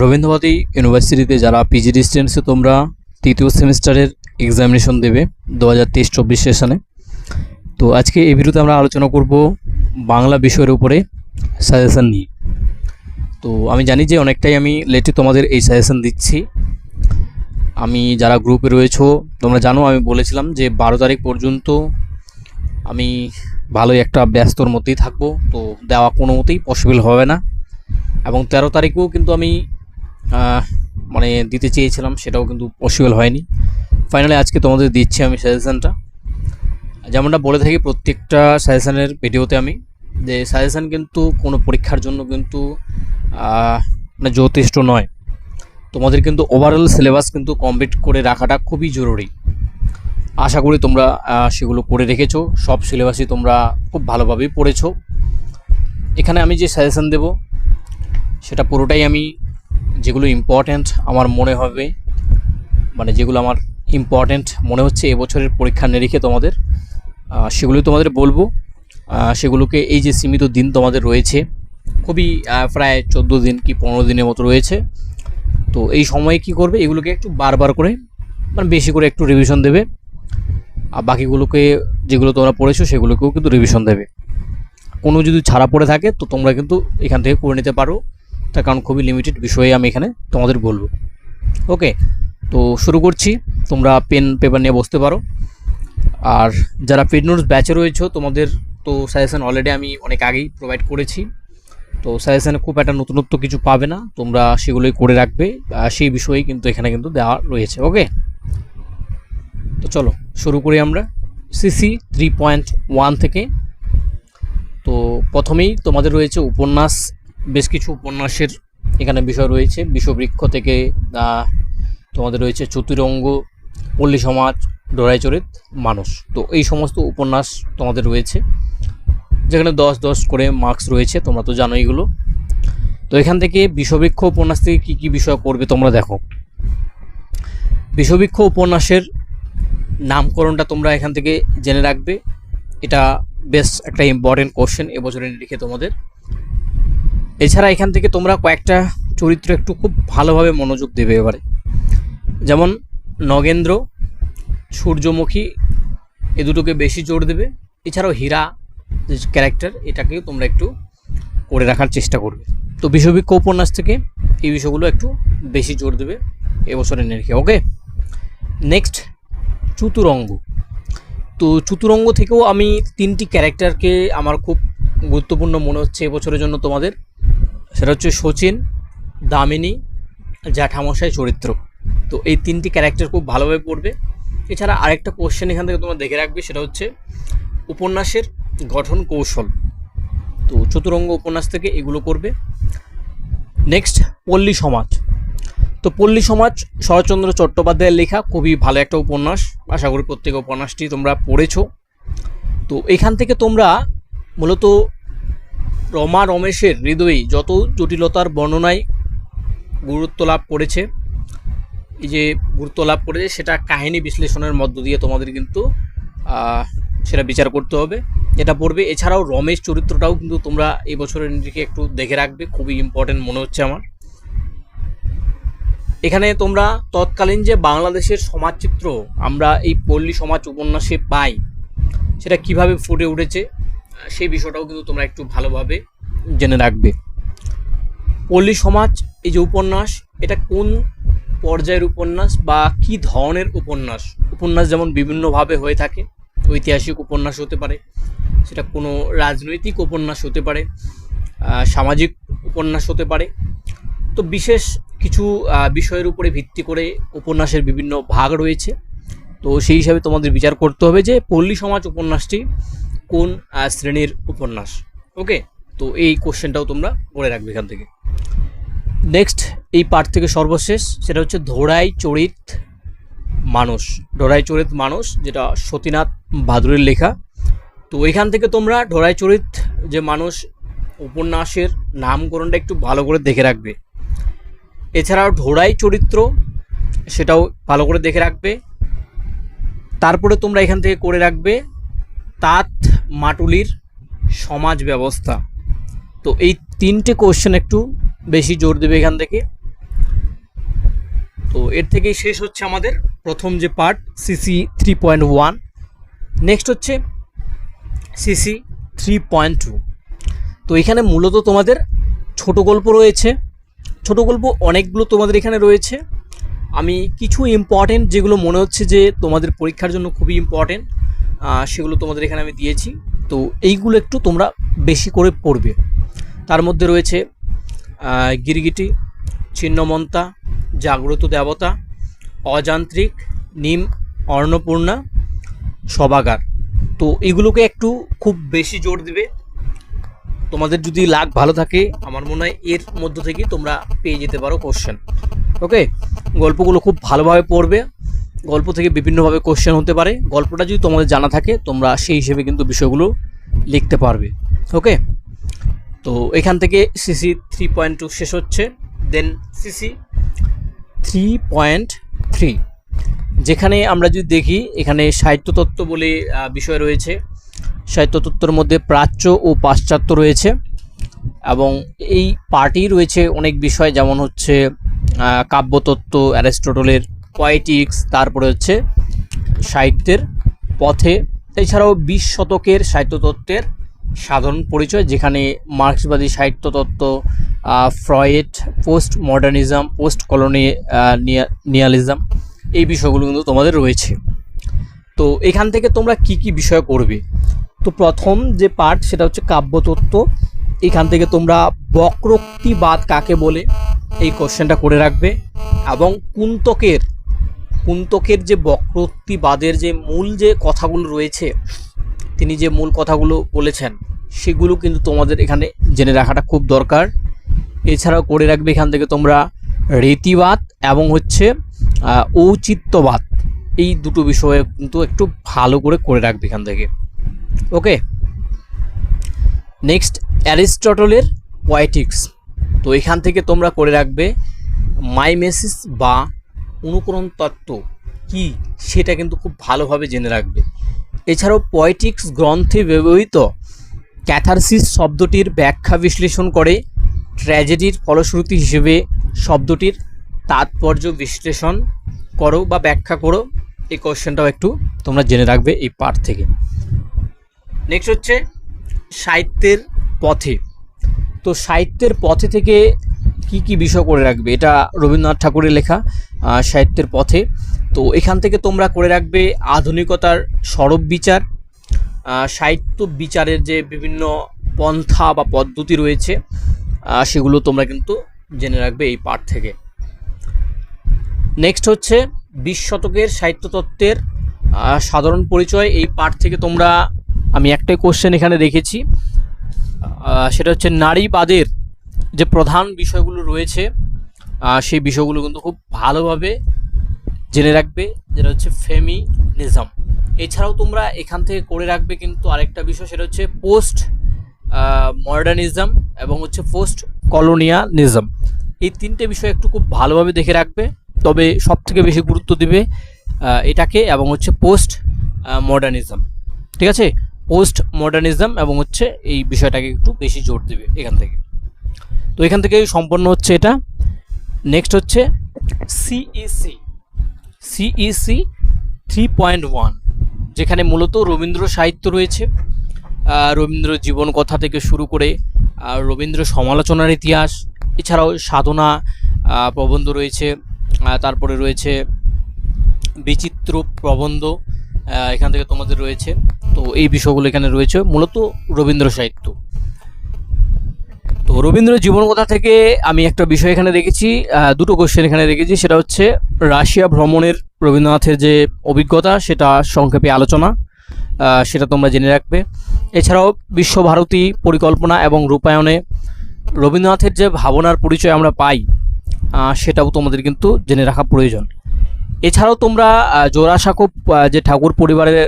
রবীন্দ্রভারতী ইউনিভার্সিটিতে যারা পিজি ডিস্টেন্সে তোমরা তৃতীয় সেমিস্টারের এক্সামিনেশন দেবে দু হাজার তেইশ চব্বিশ সেশনে তো আজকে এই ভিডিওতে আমরা আলোচনা করব বাংলা বিষয়ের উপরে সাজেশন নিয়ে। তো আমি জানি যে অনেকটাই আমি লেটে তোমাদের এই সাজেশন দিচ্ছি। আমি যারা গ্রুপে রয়েছো, তোমরা জানো আমি বলেছিলাম যে বারো তারিখ পর্যন্ত আমি ভালোই একটা ব্যস্তর মধ্যেই থাকব। তো দেওয়া কোনো মতেই পসিবল হবে না। এবং তেরো তারিখেও কিন্তু আমি মানে দিতে চেয়েছিলাম, সেটাও কিন্তু পসিবল হয়নি। ফাইনালি আজকে তোমাদের দিচ্ছি আমি সাজেশানটা যেমনটা বলে থাকি, প্রত্যেকটা সাজেশানের ভিডিওতে আমি যে সাজেশান কিন্তু কোনো পরীক্ষার জন্য কিন্তু মানে যথেষ্ট নয়। তোমাদের কিন্তু ওভারঅল সিলেবাস কিন্তু কমপ্লিট করে রাখাটা খুবই জরুরি। আশা করি তোমরা সেগুলো করে রেখেছো। সব সিলেবাসই তোমরা খুব ভালোভাবেই পড়েছো। এখানে আমি যে সাজেশান দেব, সেটা পুরোটাই আমি যেগুলো ইম্পর্ট্যান্ট আমার মনে হবে মানে যেগুলো আমার ইম্পর্ট্যান্ট মনে হচ্ছে এবছরের পরীক্ষা নিরীক্ষে তোমাদের আহ, সেগুলোই তোমাদের বলব। সেগুলোকে এই যে সীমিত দিন তোমাদের রয়েছে খুবই প্রায় চোদ্দ দিন কি পনেরো দিনের মতো রয়েছে। তো এই সময়ে কি করবে? এগুলোকে একটু বারবার করে মানে বেশি করে একটু রিভিশন দেবে। আর বাকিগুলোকে যেগুলো তোমরা পড়েছো সেগুলোকেও কিন্তু রিভিশন দেবে। কোনো যদি ছাড়া পড়ে থাকে তো তোমরা কিন্তু এখান থেকে করে নিতে পারো। তার কারণ খুবই লিমিটেড বিষয়ে আমি এখানে তোমাদের বলব। ওকে তো শুরু করছি। তোমরা পেন পেপার নিয়ে বসতে পারো। আর যারা পেড নোটস ব্যাচে রয়েছে, তোমাদের তো সাজেশন অলরেডি আমি অনেক আগেই প্রোভাইড করেছি। তো সাজেশানে খুব একটা নতুনত্ব কিছু পাবে না। তোমরা সেগুলোই করে রাখবে। সেই বিষয়েই কিন্তু এখানে কিন্তু দেওয়া রয়েছে। ওকে তো চলো, শুরু করি আমরা। সিসি থ্রি পয়েন্ট ওয়ান থেকে। তো প্রথমেই তোমাদের রয়েছে উপন্যাস বেশ কিছু উপন্যাসের এখানে বিষয় রয়েছে। বিষবৃক্ষ থেকে তোমাদের রয়েছে চতুরঙ্গ, পল্লী সমাজ ডরাইচরিত মানুষ তো এই সমস্ত উপন্যাস তোমাদের রয়েছে। যেখানে দশ দশ করে মার্কস রয়েছে, তোমরা তো জানো এগুলো। তো এখান থেকে বিষবৃক্ষ উপন্যাস থেকে কী কী বিষয় পড়বে তোমরা দেখো। বিষবৃক্ষ উপন্যাসের নামকরণটা তোমরা এখান থেকে জেনে রাখবে। এটা বেশ একটা ইম্পর্টেন্ট কোশ্চেন এবছরের লিখে তোমাদের। এছাড়া এখান থেকে তোমরা কয়েকটা চরিত্র একটু খুব ভালোভাবে মনোযোগ দেবে এবারে। যেমন নগেন্দ্র, সূর্যমুখী, এ দুটোকে বেশি জোর দেবে। এছাড়াও হীরা, যে ক্যারেক্টার এটাকেও তোমরা একটু করে রাখার চেষ্টা করবে। তো বিষবৃক্ষ উপন্যাস থেকে এই বিষয়গুলো একটু বেশি জোর দেবে এবছরের নিরিখে ওকে নেক্সট চতুরঙ্গ। তো চতুরঙ্গ থেকেও আমি তিনটি ক্যারেক্টারকে আমার খুব গুরুত্বপূর্ণ মনে হচ্ছে এবছরের জন্য তোমাদের। সেটা হচ্ছে শচীন, দামিনী, জ্যাঠামশাই, চরিত্র। তো এই তিনটি ক্যারেক্টার খুব ভালোভাবে পড়বে। এছাড়া আরেকটা কোশ্চেন এখান থেকে তোমরা দেখে রাখবে, সেটা হচ্ছে উপন্যাসের গঠন কৌশল। তো চতুরঙ্গ উপন্যাস থেকে এগুলো করবে। নেক্সট পল্লী সমাজ। তো পল্লী সমাজ, শরৎচন্দ্র চট্টোপাধ্যায়ের লেখা, খুবই ভালো একটা উপন্যাস। আশা করি প্রত্যেক উপন্যাসটি তোমরা পড়েছো। তো এখান থেকে তোমরা মূলত রমা রমেশের হৃদয়ে যত জটিলতার বর্ণনায় গুরুত্ব লাভ করেছে, এই যে গুরুত্ব লাভ করেছে, সেটা কাহিনী বিশ্লেষণের মধ্য দিয়ে তোমাদের কিন্তু সেটা বিচার করতে হবে। এটা পড়বে, এছাড়াও রমেশ চরিত্রটাও কিন্তু তোমরা এই বছরের দিকে একটু দেখে রাখবে, খুবই ইম্পর্টেন্ট মনে হচ্ছে আমার। এখানে তোমরা তৎকালীন যে বাংলাদেশের সমাজচিত্র আমরা এই পল্লী সমাজ উপন্যাসে পাই, সেটা কীভাবে ফুটে উঠেছে সেই বিষয়টাও কিন্তু তোমরা একটু ভালোভাবে জেনে রাখবে। পল্লী সমাজ, এই যে উপন্যাস, এটা কোন পর্যায়ের উপন্যাস বা কি ধরনের উপন্যাস? উপন্যাস যেমন বিভিন্নভাবে হয়ে থাকে, ঐতিহাসিক উপন্যাস হতে পারে, সেটা কোনো রাজনৈতিক উপন্যাস হতে পারে সামাজিক উপন্যাস হতে পারে। তো বিশেষ কিছু বিষয়ের উপরে ভিত্তি করে উপন্যাসের বিভিন্ন ভাগ রয়েছে। তো সেই হিসাবে তোমাদের বিচার করতে হবে যে পল্লী সমাজ উপন্যাসটি কোন শ্রেণির উপন্যাস? ওকে তো এই কোশ্চেনটাও তোমরা পড়ে রাখবে এখান থেকে। নেক্সট এই পার্ট থেকে সর্বশেষ, সেটা হচ্ছে ধোড়াই চরিত মানুষ। ধোড়াই চরিত মানুষ, যেটা সতীনাথ ভাদুরের লেখা। তো এখান থেকে তোমরা ঢোড়াই চরিত যে মানুষ, উপন্যাসের নামকরণটা একটু ভালো করে দেখে রাখবে। এছাড়াও ঢোড়াই চরিত্র, সেটাও ভালো করে দেখে রাখবে। তারপরে তোমরা এখান থেকে করে রাখবে, তাঁত মাটুলির সমাজ ব্যবস্থা। তো এই তিনটে কোশ্চেন একটু বেশি জোর দেবে এখান থেকে। তো এর থেকেই শেষ হচ্ছে আমাদের প্রথম যে part CC three point one next হচ্ছে সিসি থ্রি পয়েন্ট টু তো এখানে মূলত তোমাদের ছোট গল্প রয়েছে। ছোট গল্প অনেকগুলো তোমাদের এখানে রয়েছে। আমি কিছু ইম্পর্টেন্ট যেগুলো মনে হচ্ছে যে তোমাদের পরীক্ষার জন্য খুবই ইম্পর্টেন্ট সেগুলো তোমাদের এখানে আমি দিয়েছি। তো এইগুলো একটু তোমরা বেশি করে পড়বে। তার মধ্যে রয়েছে গিরগিটি, ছিন্নমন্তা, জাগ্রত দেবতা, অযান্ত্রিক, নিম অন্নপূর্ণা সবাগার। তো এগুলোকে একটু খুব বেশি জোর দিবে। তোমাদের যদি লাগ ভালো থাকে, আমার মনে হয় এর মধ্য থেকে তোমরা পেয়ে যেতে পারো কোশ্চেন ওকে গল্পগুলো খুব ভালোভাবে পড়বে। গল্প থেকে বিভিন্নভাবে কোশ্চেন হতে পারে। গল্পটা যদি তোমাদের জানা থাকে, তোমরা সেই হিসেবে কিন্তু বিষয়গুলো লিখতে পারবে। ওকে তো এখান থেকে সিসি থ্রি পয়েন্ট টু শেষ হচ্ছে। Then CC three point three যেখানে আমরা যদি দেখি, এখানে সাহিত্যতত্ত্ব বলে বিষয় রয়েছে। সাহিত্যতত্ত্বের মধ্যে প্রাচ্য ও পাশ্চাত্য রয়েছে। এবং এই পার্টি রয়েছে অনেক বিষয়, যেমন হচ্ছে কাব্যতত্ত্ব, অ্যারিস্টটলের পয়েটিক্স তারপরে হচ্ছে সাহিত্যের পথে, এছাড়াও বিশ শতকের সাহিত্যতত্ত্বের সাধারণ পরিচয়, যেখানে মার্ক্সবাদী সাহিত্যতত্ত্ব Freud post modernism post colonialism এই বিষয়গুলো কিন্তু তোমাদের রয়েছে। তো এখান থেকে তোমরা কি কি বিষয় করবে তো প্রথম যে পার্ট সেটা হচ্ছে কাব্যতত্ত্ব। এখান থেকে তোমরা বক্রোক্তিবাদ কাকে বলে, এই কোশ্চেনটা করে রাখবে। এবং কুন্তকের কুন্তকের যে বক্রোক্তিবাদের যে মূল যে কথাগুলো রয়েছে, তিনি যে মূল কথাগুলো বলেছেন, সেগুলো কিন্তু তোমাদের এখানে জেনে রাখাটা খুব দরকার। এছাড়াও করে রাখবে এখান থেকে তোমরা রীতিবাদ এবং হচ্ছে ঔচিত্যবাদ। এই দুটো বিষয়ে কিন্তু একটু ভালো করে করে রাখবে এখান থেকে। ওকে নেক্সট অ্যারিস্টটলের পয়েটিক্স তো এখান থেকে তোমরা করে রাখবে, মাইমেসিস বা অনুকরণ তত্ত্ব কি সেটা কিন্তু খুব ভালোভাবে জেনে রাখবে। এছাড়াও পয়েটিক্স গ্রন্থে ব্যবহৃত ক্যাথারসিস শব্দটির ব্যাখ্যা বিশ্লেষণ করে ট্র্যাজেডির ফলশ্রুতি হিসেবে শব্দটির তাৎপর্য বিশ্লেষণ করো বা ব্যাখ্যা করো। এই কোশ্চেনটাও একটু তোমরা জেনে রাখবে এই পার্ট থেকে। নেক্সট হচ্ছে সাহিত্যের পথে। তো সাহিত্যের পথে থেকে কি কি বিষয় করে রাখবে? এটা রবীন্দ্রনাথ ঠাকুরের লেখা। সাহিত্যের পথে। তো এখান থেকে তোমরা করে রাখবে আধুনিকতার সরব বিচার সাহিত্য বিচারের যে বিভিন্ন পন্থা বা পদ্ধতি রয়েছে সেগুলো তোমরা কিন্তু জেনে রাখবে এই পাঠ থেকে। নেক্সট হচ্ছে বিশ শতকের সাহিত্যতত্ত্বের সাধারণ পরিচয়। এই পাঠ থেকে তোমরা আমি একটাই কোশ্চেন এখানে আহ, সেটা হচ্ছে নারীবাদের যে প্রধান বিষয়গুলো রয়েছে সেই বিষয়গুলো কিন্তু খুব ভালোভাবে জেনে রাখবে, যেটা হচ্ছে ফেমিনিজম এছাড়াও তোমরা এখান থেকে করে রাখবে কিন্তু আরেকটা বিষয়, সেটা হচ্ছে পোস্ট মডার্নিজম এবং হচ্ছে পোস্ট কলোনিয়ালিজম এই তিনটে বিষয় একটু খুব ভালোভাবে দেখে রাখবে, তবে সব থেকে বেশি গুরুত্ব দিবে এটাকে এবং হচ্ছে পোস্ট মডার্নিজম ঠিক আছে? পোস্ট মডার্নিজম এবং হচ্ছে এই বিষয়টাকে একটু বেশি জোর দেবে এখান থেকে। তো এখান থেকে সম্পন্ন হচ্ছে এটা। নেক্সট হচ্ছে CC CC three point one যেখানে মূলত রবীন্দ্র সাহিত্য রয়েছে রবীন্দ্র জীবন কথা থেকে শুরু করে রবীন্দ্র সমালোচনার ইতিহাস, এছাড়াও সাধনা প্রবন্ধ রয়েছে তারপরে রয়েছে বিচিত্র প্রবন্ধ এখান থেকে তোমাদের রয়েছে, তো এই বিষয়গুলো এখানে রয়েছে, মূলত রবীন্দ্র সাহিত্য। তো রবীন্দ্র জীবন কথা থেকে আমি একটা বিষয় এখানে আহ, দুটো কোশ্চেন এখানে রেখেছি সেটা হচ্ছে রাশিয়া ভ্রমণের রবীন্দ্রনাথের যে অভিজ্ঞতা সেটা সংক্ষেপে আলোচনা সেটা তোমরা জেনে রাখবে। এছাড়াও বিশ্বভারতী পরিকল্পনা এবং রূপায়ণে রবীন্দ্রনাথের যে ভাবনার পরিচয় আমরা পাই সেটাও তোমাদের কিন্তু জেনে রাখা প্রয়োজন। এছাড়াও তোমরা জোড়াসাঁকো যে ঠাকুর পরিবারের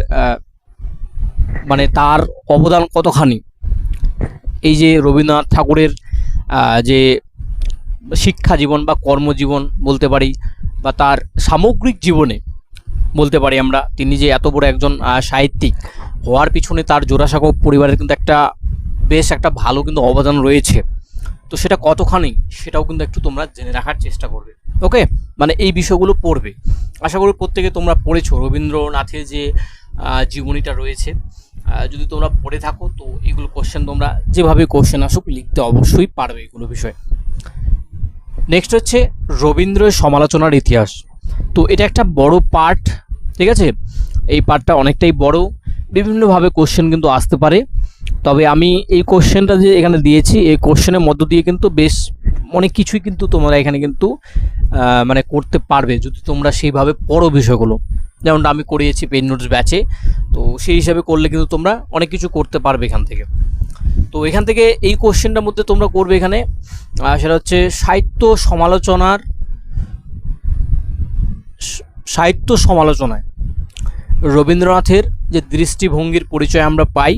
মানে তার অবদান কতখানি এই যে রবীন্দ্রনাথ ঠাকুরের যে শিক্ষা জীবন বা কর্মজীবন বলতে পারি বা তার সামগ্রিক জীবনে বলতে পারি আমরা, তিনি যে এত বড় একজন সাহিত্যিক, হওয়ার পিছনে তার জোড়াসাঁকো পরিবারের কিন্তু একটা বেশ একটা ভালো কিন্তু অবদান রয়েছে। তো সেটা কতখানি, সেটাও কিন্তু একটু তোমরা জেনে রাখার চেষ্টা করবে। ওকে মানে এই বিষয়গুলো পড়বে। আশা করি প্রত্যেকে তোমরা পড়েছো। রবীন্দ্রনাথের যে জীবনীটা রয়েছে। যদি তোমরা পড়ে থাকো, তো এগুলো কোশ্চেন তোমরা যেভাবে কোশ্চেন আসুক, লিখতে অবশ্যই পারবে এগুলো বিষয়ে। নেক্সট হচ্ছে রবীন্দ্র সমালোচনার ইতিহাস। তো এটা একটা বড় পার্ট ঠিক আছে? এই পার্টটা অনেকটাই বড়। বিভিন্নভাবে কোশ্চেন কিন্তু আসতে পারে। তবে আমি এই কোশ্চেনটা যে এখানে দিয়েছি, এই কোশ্চেনের মধ্য দিয়ে কিন্তু বেশ অনেক কিছুই কিন্তু তোমরা এখানে কিন্তু মানে করতে পারবে, যদি তোমরা সেইভাবে পড়ো বিষয়গুলো। যেমনটা আমি করিয়েছি পেন নোটস ব্যাচে, তো সেই হিসাবে করলে কিন্তু তোমরা অনেক কিছু করতে পারবে এখান থেকে। তো এখান থেকে এই কোশ্চেনটার মধ্যে তোমরা করবে এখানে সেটা হচ্ছে সাহিত্য সমালোচনার সাহিত্য সমালোচনায়। রবীন্দ্রনাথের যে দৃষ্টিভঙ্গির পরিচয় আমরা পাই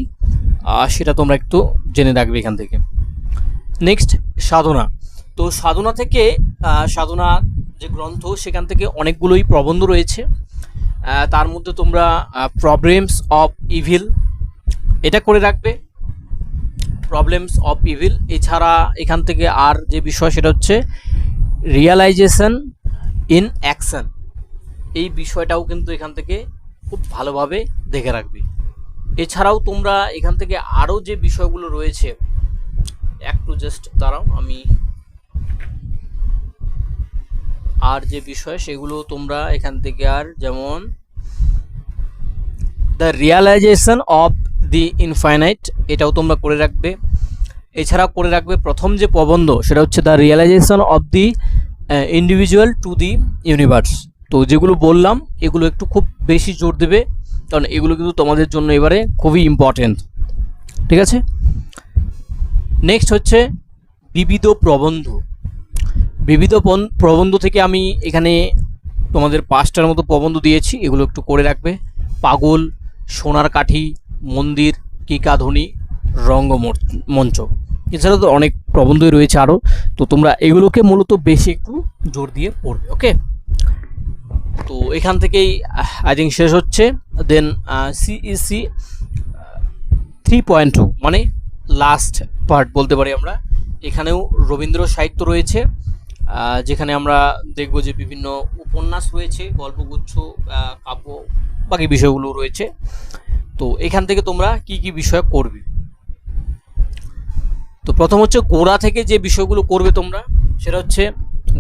সেটা তোমরা একটু জেনে রাখবে এখান থেকে। নেক্সট সাধনা। তো সাধনা থেকে সাধনা যে গ্রন্থ, সেখান থেকে অনেকগুলোই প্রবন্ধ রয়েছে। তার মধ্যে তোমরা প্রবলেমস অফ ইভিল এটা করে রাখবে। প্রবলেমস অফ ইভিল এছাড়া এখান থেকে আর যে বিষয় সেটা হচ্ছে রিয়ালাইজেশন ইন অ্যাকশন এই বিষয়টাও কিন্তু এখান থেকে খুব ভালোভাবে দেখে রাখবে। এছাড়াও তোমরা এখান থেকে আরও যে বিষয়গুলো রয়েছে একটু জাস্ট দাঁড়াও, আমি আর যে বিষয়, সেগুলো তোমরা এখান থেকে আর যেমন the realisation of the infinite এটাও তোমরা করে রাখবে। এছাড়া করে রাখবে প্রথম যে প্রবন্ধ, সেটা হচ্ছে the realisation of the individual to the universe তো যেগুলো বললাম, এগুলো একটু খুব বেশি জোর দেবে, কারণ এগুলো কিন্তু তোমাদের জন্য এবারে খুবই ইম্পর্টেন্ট ঠিক আছে? নেক্সট হচ্ছে বিবিধ প্রবন্ধ। বিবিধ প্রবন্ধ থেকে আমি এখানে তোমাদের পাঁচটার মতো প্রবন্ধ দিয়েছি, এগুলো একটু করে রাখবে। পাগল, সোনার কাঠি, মন্দির কিকাধ্বনি রঙ্গমর- মঞ্চ। এছাড়াও তো অনেক প্রবন্ধই রয়েছে আরও। তো তোমরা এগুলোকে মূলত বেশি একটু জোর দিয়ে পড়বে, ওকে? তো এখান থেকেই আই থিঙ্ক শেষ হচ্ছে। Then CC three point two মানে লাস্ট পার্ট বলতে পারি আমরা। এখানেও রবীন্দ্র সাহিত্য রয়েছে। যেখানে আমরা দেখব যে বিভিন্ন উপন্যাস রয়েছে, গল্পগুচ্ছ কাব্য, বাকি বিষয়গুলো রয়েছে। তো এখান থেকে তোমরা কি কি বিষয় করবে? তো প্রথম হচ্ছে গোড়া থেকে যে বিষয়গুলো করবে তোমরা, সেটা হচ্ছে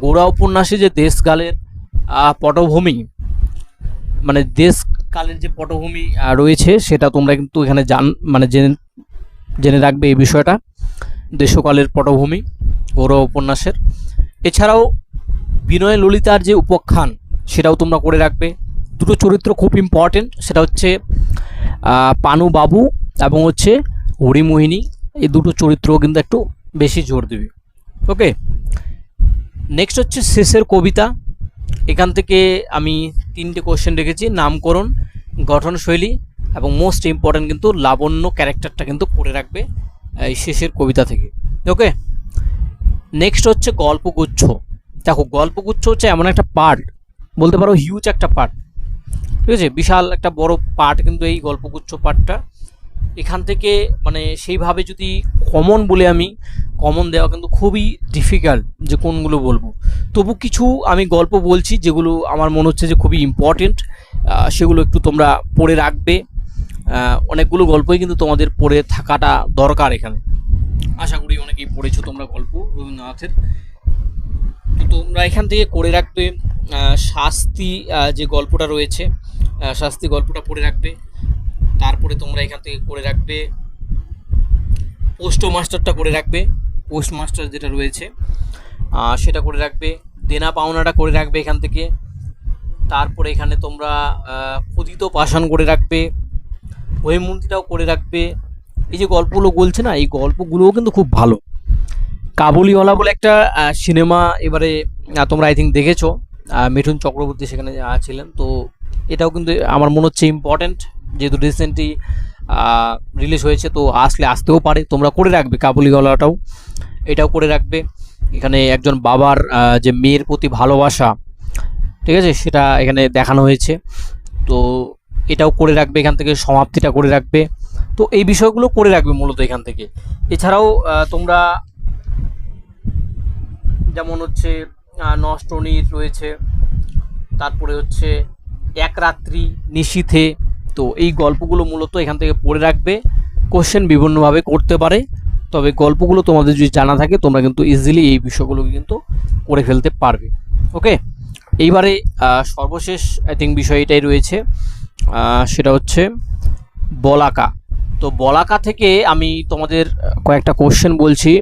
গোড়া উপন্যাসে যে দেশকালের পটভূমি মানে দেশকালের যে পটভূমি রয়েছে, সেটা তোমরা কিন্তু এখানে জান মানে জেনে জেনে রাখবে এই বিষয়টা। দেশকালের পটভূমি গৌরব উপন্যাসের। এছাড়াও বিনয় ললিতার যে উপাখ্যান, সেটাও তোমরা করে রাখবে। দুটো চরিত্র খুব ইম্পর্টেন্ট সেটা হচ্ছে পানু বাবু এবং হচ্ছে হরিমোহিনী। এই দুটো চরিত্র কিন্তু একটু বেশি জোর দেবে। ওকে নেক্সট হচ্ছে শেষের কবিতা। এখান থেকে আমি তিনটে কোশ্চেন রেখেছি, নামকরণ, গঠনশৈলী এবং মোস্ট ইম্পর্ট্যান্ট কিন্তু লাবণ্য ক্যারেক্টারটা কিন্তু করে রাখবে, এই শেষের কবিতা থেকে। ওকে নেক্সট হচ্ছে গল্পগুচ্ছ। দেখো, গল্পগুচ্ছ হচ্ছে এমন একটা পার্ট বলতে পারো হিউজ একটা পার্ট ঠিক আছে? বিশাল একটা বড় পার্ট কিন্তু এই গল্পগুচ্ছ পার্টটা এখান থেকে মানে সেইভাবে যদি কমন বলে আমি কমন দেওয়া কিন্তু খুবই ডিফিকাল্ট যে কোনগুলো বলব। তবু কিছু আমি গল্প বলছি যেগুলো আমার মনে হচ্ছে যে খুবই ইম্পর্টেন্ট সেগুলো একটু তোমরা পড়ে রাখবে। অনেকগুলো গল্পই কিন্তু তোমাদের পড়ে থাকাটা দরকার এখানে। আশা করি অনেকেই পড়েছো তোমরা গল্প রবীন্দ্রনাথের। তো তোমরা এখান থেকে করে রাখবে শাস্তি যে গল্পটা রয়েছে শাস্তি গল্পটা পড়ে রাখবে। তারপরে তোমরা এখান থেকে করে রাখবে পোস্ট মাস্টারটা করে রাখবে পোস্ট মাস্টার যেটা রয়েছে সেটা করে রাখবে, দেনা পাওনাটা করে রাখবে এখান থেকে। তারপরে এখানে তোমরা ক্ষুদিত পাষাণ করে রাখবে হৈমন্তীটাও করে রাখবে এই যে গল্পগুলো বলছে না, এই গল্পগুলোও কিন্তু খুব ভালো। কাবুলিওয়ালা বলে একটা সিনেমা এবারে তোমরা আই থিঙ্ক দেখেছ। মিঠুন চক্রবর্তী সেখানে ছিলেন। তো এটাও কিন্তু আমার মনে হচ্ছে ইম্পর্ট্যান্ট যেহেতু রিসেন্টলি রিলিজ হয়েছে, তো আসলে আসতেও পারে। তোমরা করে রাখবে কাবুলিওয়ালাটাও। এটাও করে রাখবে। এখানে একজন বাবার যে মেয়ের প্রতি ভালোবাসা, ঠিক আছে, সেটা এখানে দেখানো হয়েছে। তো এটাও করে রাখবে, এখান থেকে সমাপ্তিটা করে রাখবে। তো এই বিষয়গুলো করে রাখবে মূলত এখান থেকে। এছাড়াও তোমরা যেমন হচ্ছে আহ, নষ্টনীর রয়েছে তারপরে হচ্ছে এক রাত্রি নিশীথে তো এই গল্পগুলো মূলত এখান থেকে পড়ে রাখবে। কোশ্চেন বিভিন্নভাবে করতে পারে তবে গল্পগুলো তোমাদের যদি জানা থাকে তোমরা কিন্তু ইজিলি এই বিষয়গুলো কিন্তু করে ফেলতে পারবে। ওকে এইবারে সর্বশেষ আই থিঙ্ক বিষয় এটাই রয়েছে সেটা হচ্ছে বলাকা। তো বলাকা থেকে আমি তোমাদের কয়েকটা কোশ্চেন বলছি।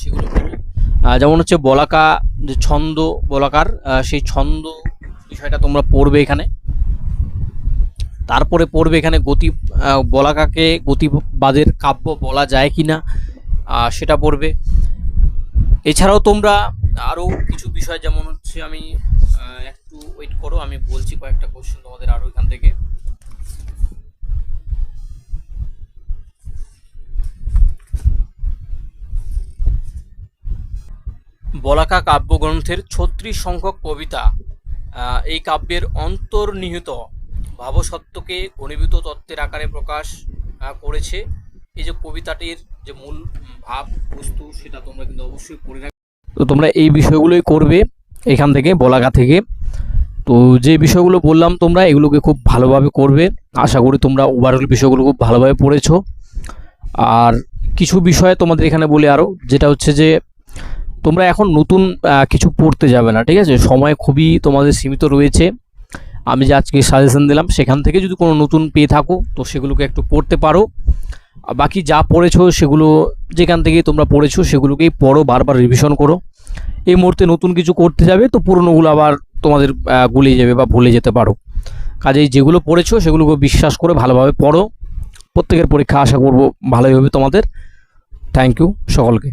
সেগুলো যেমন হচ্ছে বলাকা, যে ছন্দ বলাকার সেই ছন্দ বিষয়টা তোমরা পড়বে এখানে। তারপরে পড়বে এখানে গতি বলাকাকে গতিবাদের কাব্য বলা যায় কি না সেটা পড়বে। এছাড়াও তোমরা আরও কিছু বিষয়, যেমন হচ্ছে আমি একটু ওয়েট করো, আমি বলছি কয়েকটা কোশ্চেন তোমাদের আরও এখান থেকে। বলাকা কাব্যগ্রন্থের ছত্রিশ সংখ্যক কবিতা এই কাব্যের অন্তর্নিহিত ভাবসত্ত্বকে ঘনীভূত তত্ত্বের আকারে প্রকাশ করেছে। এই যে কবিতাটির যে মূল ভাব, বস্তু, সেটা তোমরা কিন্তু অবশ্যই পড়ে রাখবে। তো তোমরা এই বিষয়গুলোই করবে এখান থেকে, বলাকা থেকে। তো যে বিষয়গুলো বললাম তোমরা, এগুলোকে খুব ভালোভাবে করবে। আশা করি তোমরা ওভারঅল বিষয়গুলো খুব ভালোভাবে পড়েছো। আর কিছু বিষয়ে তোমাদের এখানে বলি আরও যেটা হচ্ছে যে তোমরা এখন নতুন কিছু পড়তে যাবে না, ঠিক আছে? সময় খুবই তোমাদের সীমিত রয়েছে। আমি যে আজকে সাজেশন দিলাম, সেখান থেকে যদি কোনো নতুন পেয়ে থাকো, তো সেগুলোকে একটু পড়তে পারো। বাকি যা পড়েছো, সেগুলো যেখান থেকে তোমরা পড়েছো, সেগুলোকেই পড়ো, বারবার রিভিশন করো। এই মুহূর্তে নতুন কিছু করতে যাবে, তো পুরনোগুলো আবার তোমাদের গুলিয়ে যাবে বা ভুলে যেতে পারো। কাজেই যেগুলো পড়েছো, সেগুলোকে বিশ্বাস করে ভালোভাবে পড়ো। প্রত্যেকের পরীক্ষা আশা করব ভালোই হবে তোমাদের। থ্যাংক ইউ সকলকে।